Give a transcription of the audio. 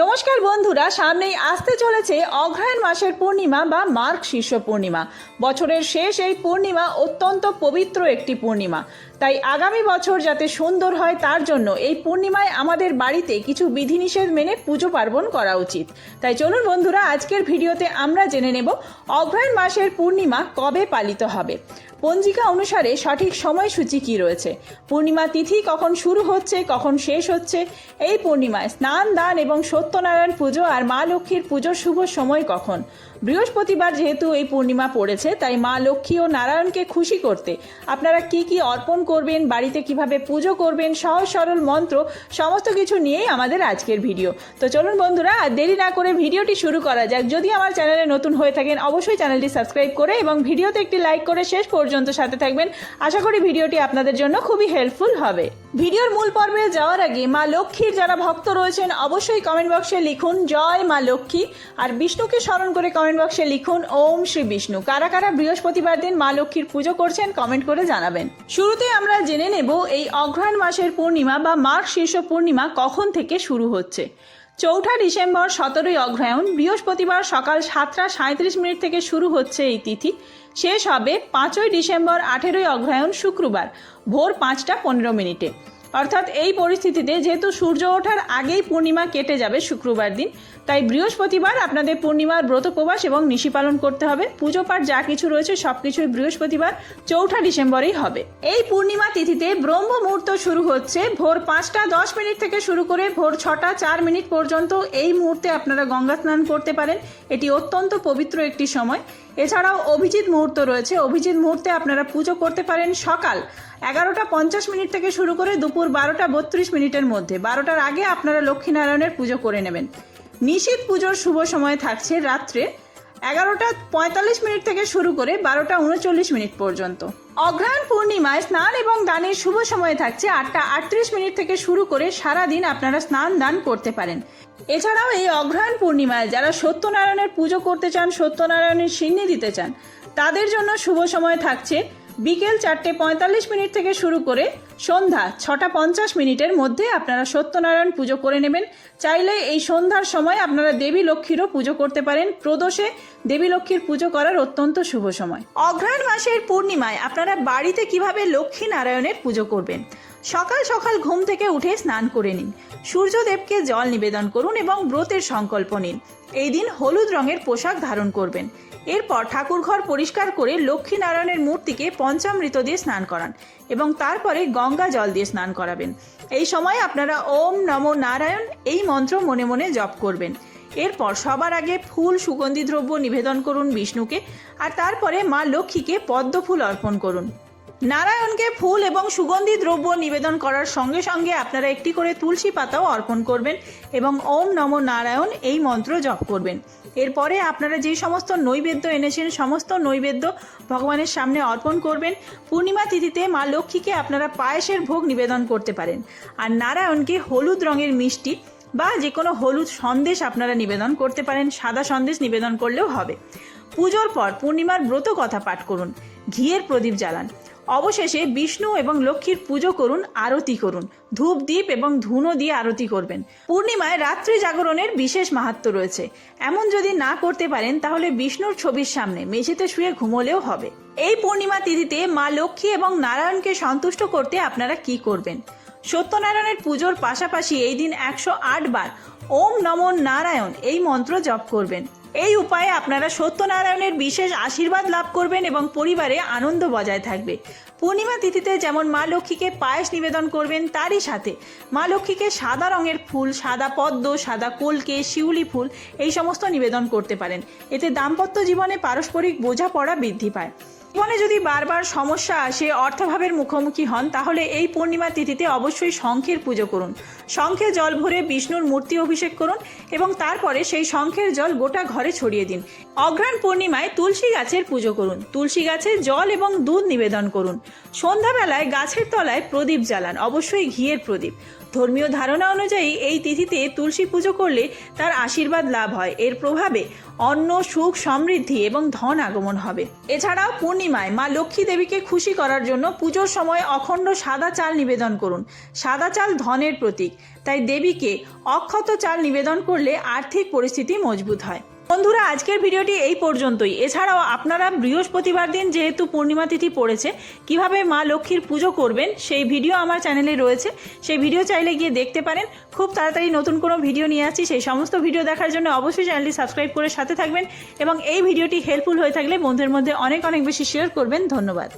নমস্কার বন্ধুরা, সামনেই আসতে চলেছে অগ্রহায়ণ মাসের পূর্ণিমা বা মার্গ শীর্ষ পূর্ণিমা। বছরের শেষ এই পূর্ণিমা অত্যন্ত পবিত্র একটি পূর্ণিমা। তাই আগামী বছর যাতে সুন্দর হয় তার জন্য এই পূর্ণিমায় আমাদের বাড়িতে কিছু বিধিনিষেধ মেনে পুজো পার্বণ করা উচিত। তাই চলুন বন্ধুরা, আজকের ভিডিওতে আমরা জেনে নেব অগ্রহায়ণ মাসের পূর্ণিমা কবে পালিত হবে। পঞ্জিকা অনুসারে সঠিক সময়সূচি কি রয়েছে? পূর্ণিমা তিথি কখন শুরু হচ্ছে, কখন শেষ হচ্ছে? এই পূর্ণিমায় স্নান, দান এবং সত্যনারায়ণ পুজো আর মা লক্ষ্মীর পুজোর শুভ সময় কখন? বৃহস্পতিবার যেহেতু এই পূর্ণিমা পড়েছে, তাই মা লক্ষ্মী ও নারায়ণকে খুশি করতে আপনারা কি কি অর্পণ করবেন, বাড়িতে কীভাবে পুজো করবেন, সহজ সরল মন্ত্র, সমস্ত কিছু নিয়েই আমাদের আজকের ভিডিও। তো চলুন বন্ধুরা, আর দেরি না করে ভিডিওটি শুরু করা যাক। যদি আমার চ্যানেলে নতুন হয়ে থাকেন, অবশ্যই চ্যানেলটি সাবস্ক্রাইব করে এবং ভিডিওতে একটি লাইক করে শেষ পর্যন্ত সাথে থাকবেন। আশা করি ভিডিওটি আপনাদের জন্য খুবই হেল্পফুল হবে। ভিডিওর মূল পর্বে যাওয়ার আগে মা লক্ষ্মীর যারা ভক্ত রয়েছেন, অবশ্যই কমেন্ট বক্সে লিখুন, জয় মা লক্ষ্মী। আর বিষ্ণুকে স্মরণ করে কমেন্ট বক্সে লিখুন, ওম শ্রী বিষ্ণু। কারা কারা বৃহস্পতিবার দিন মা লক্ষ্মীর পুজো করছেন, কমেন্ট করে জানাবেন। শুরুতে আমরা জেনে নেব এই অগ্রহায়ণ মাসের পূর্ণিমা বা মাঘ শীর্ষ পূর্ণিমা কখন থেকে শুরু হচ্ছে। চৌঠা ডিসেম্বর, সতেরোই অগ্রহায়ণ বৃহস্পতিবার সকাল সাতটা সাঁত্রিশ মিনিট থেকে শুরু হচ্ছে এই তিথি। শেষ হবে পাঁচই ডিসেম্বর, আঠেরোই অগ্রহায়ণ শুক্রবার, ভোর পাঁচটা পনেরো মিনিটে। অর্থাৎ এই পরিস্থিতিতে যেহেতু সূর্য ওঠার আগেই পূর্ণিমা কেটে যাবে শুক্রবার দিন তাই বৃহস্পতিবার আপনাদের পূর্ণিমার ব্রত উপবাস এবং নিশি পালন করতে হবে। পুজো পাঠ যা কিছু রয়েছে সবকিছুই বৃহস্পতিবার, চৌঠা ডিসেম্বরেই হবে। এই পূর্ণিমা তিথিতে ব্রহ্ম মুহূর্ত শুরু হচ্ছে ভোর পাঁচটা দশ মিনিট থেকে শুরু করে ভোর ছটা চার মিনিট পর্যন্ত। এই মুহূর্তে আপনারা গঙ্গা স্নান করতে পারেন। এটি অত্যন্ত পবিত্র একটি সময়। এছাড়াও অভিজিৎ মুহূর্ত রয়েছে। অভিজিৎ মুহূর্তে আপনারা পুজো করতে পারেন সকাল এগারোটা পঞ্চাশ মিনিট থেকে শুরু করে দুপুর বারোটা বত্রিশ মিনিটের মধ্যে। বারোটার আগে আপনারা লক্ষ্মীনারায়ণের পুজো করে নেবেন। নিশীত পুজোর শুভ সময় থাকছে রাত্রে এগারোটা পঁয়তাল্লিশ মিনিট থেকে শুরু করে বারোটা উনচল্লিশ মিনিট পর্যন্ত। অগ্রহায়ণ পূর্ণিমায় স্নান এবং দানের শুভ সময় থাকছে আটটা আটত্রিশ মিনিট থেকে শুরু করে সারা দিন আপনারা স্নান দান করতে পারেন। এছাড়াও এই অগ্রহায়ণ পূর্ণিমায় যারা সত্যনারায়ণের পুজো করতে চান, সত্যনারায়ণের সিন্নি দিতে চান, তাদের জন্য শুভ সময় থাকছে বিকেল চারটে পঁয়তাল্লিশ মিনিট থেকে শুরু করে সন্ধ্যা ছটা পঞ্চাশ মিনিটের মধ্যে আপনারা সত্যনারায়ণ পুজো করে নেবেন। চাইলে এই সন্ধ্যার সময় আপনারা দেবী লক্ষ্মীরও পুজো করতে পারেন। প্রদোষে দেবী লক্ষ্মীর পুজো করার অত্যন্ত শুভ সময়। অঘ্রাণ মাসের পূর্ণিমায় আপনারা বাড়িতে কীভাবে লক্ষ্মী নারায়ণের পুজো করবেন? সকাল সকাল ঘুম থেকে উঠে স্নান করে নিন। সূর্যদেবকে জল নিবেদন করুন এবং ব্রতের সংকল্প নিন। এই দিন হলুদ রঙের পোশাক ধারণ করবেন। এরপর ঠাকুরঘর পরিষ্কার করে লক্ষ্মী নারায়ণের মূর্তিকে পঞ্চামৃত দিয়ে স্নান করান এবং তারপরে গঙ্গা জল দিয়ে স্নান করাবেন। এই সময় আপনারা ওম নম নারায়ণ এই মন্ত্র মনে মনে জপ করবেন। এরপর সবার আগে ফুল সুগন্ধি দ্রব্য নিবেদন করুন বিষ্ণুকে আর তারপরে মা লক্ষ্মীকে পদ্ম ফুল অর্পণ করুন। নারায়ণকে ফুল এবং সুগন্ধি দ্রব্য নিবেদন করার সঙ্গে সঙ্গে আপনারা একটি করে তুলসী পাতাও অর্পণ করবেন এবং ওম নম নারায়ণ এই মন্ত্র জপ করবেন। এরপরে আপনারা যে সমস্ত নৈবেদ্য এনেছেন, সমস্ত নৈবেদ্য ভগবানের সামনে অর্পণ করবেন। পূর্ণিমা তিথিতে মা লক্ষ্মীকে আপনারা পায়েসের ভোগ নিবেদন করতে পারেন। আর নারায়ণকে হলুদ রঙের মিষ্টি বা যে কোনো হলুদ সন্দেশ আপনারা নিবেদন করতে পারেন, সাদা সন্দেশ নিবেদন করলেও হবে। পুজোর পর পূর্ণিমার ব্রত কথা পাঠ করুন, ঘিয়ের প্রদীপ জ্বালান। অবশেষে বিষ্ণু এবং লক্ষ্মীর পুজো করুন, আরতি করুন। ধূপ দ্বীপ এবং ধুনো দিয়ে আরতি করবেন। পূর্ণিমায় রাত্রি জাগরণের বিশেষ মাহাত্ম রয়েছে। এমন যদি না করতে পারেন, তাহলে বিষ্ণুর ছবির সামনে মেঝেতে শুয়ে ঘুমোলেও হবে। এই পূর্ণিমা তিথিতে মা লক্ষ্মী এবং নারায়ণকে সন্তুষ্ট করতে আপনারা কি করবেন? সত্যনারায়ণের পুজোর পাশাপাশি এই দিন একশো আট বার ওম নমো নারায়ণ, এই মন্ত্র জপ করবেন। এই উপায়ে আপনারা সত্যনারায়ণের বিশেষ আশীর্বাদ লাভ করবেন এবং পরিবারে আনন্দ বজায় থাকবে। পূর্ণিমা তিথিতে যেমন মা লক্ষ্মীকে পায়েস নিবেদন করবেন, তারই সাথে মা লক্ষ্মীকে সাদা রঙের ফুল, সাদা পদ্ম, সাদা কলকে, শিউলি ফুল, এই সমস্ত নিবেদন করতে পারেন। এতে দাম্পত্য জীবনে পারস্পরিক বোঝাপড়া বৃদ্ধি পায়। জীবনে যদি বারবার সমস্যা আসে, অর্থাভাবের মুখোমুখি হন, তাহলে এই পূর্ণিমা তিথিতে অবশ্যই শঙ্খের পুজো করুন। শঙ্খে জল ভরে বিষ্ণুর মূর্তি অভিষেক করুন এবং তারপরে সেই শঙ্খের জল গোটা ঘরে ছড়িয়ে দিন। অঘ্রাণ পূর্ণিমায় তুলসী গাছের পুজো করুন। তুলসী গাছে জল এবং দুধ নিবেদন করুন। সন্ধ্যাবেলায় গাছের তলায় প্রদীপ জ্বালান, অবশ্যই ঘিয়ের প্রদীপ। ধর্মীয় ধারণা অনুযায়ী এই তিথিতে তুলসী পুজো করলে তার আশীর্বাদ লাভ হয়। এর প্রভাবে অন্ন, সুখ, সমৃদ্ধি এবং ধন আগমন হবে। এছাড়াও পূর্ণিমায় মা লক্ষ্মী দেবীকে খুশি করার জন্য পুজোর সময় অখণ্ড সাদা চাল নিবেদন করুন। সাদা চাল ধনের প্রতীক। তাই দেবীকে অক্ষত চাল নিবেদন করলে আর্থিক পরিস্থিতি মজবুত হয়। বন্ধুরা, আজকের ভিডিওটি এই পর্যন্তই। এছাড়াও আপনারা বৃহস্পতিবার দিন যেহেতু পূর্ণিমা তিথি পড়েছে, কীভাবে মা লক্ষ্মীর পুজো করবেন সেই ভিডিও আমার চ্যানেলে রয়েছে। সেই ভিডিও চাইলে গিয়ে দেখতে পারেন। খুব তাড়াতাড়ি নতুন কোনো ভিডিও নিয়ে আসছি। সেই সমস্ত ভিডিও দেখার জন্য অবশ্যই চ্যানেলটি সাবস্ক্রাইব করে সাথে থাকবেন এবং এই ভিডিওটি হেল্পফুল হয়ে থাকলে বন্ধুদের মধ্যে অনেক অনেক বেশি শেয়ার করবেন। ধন্যবাদ।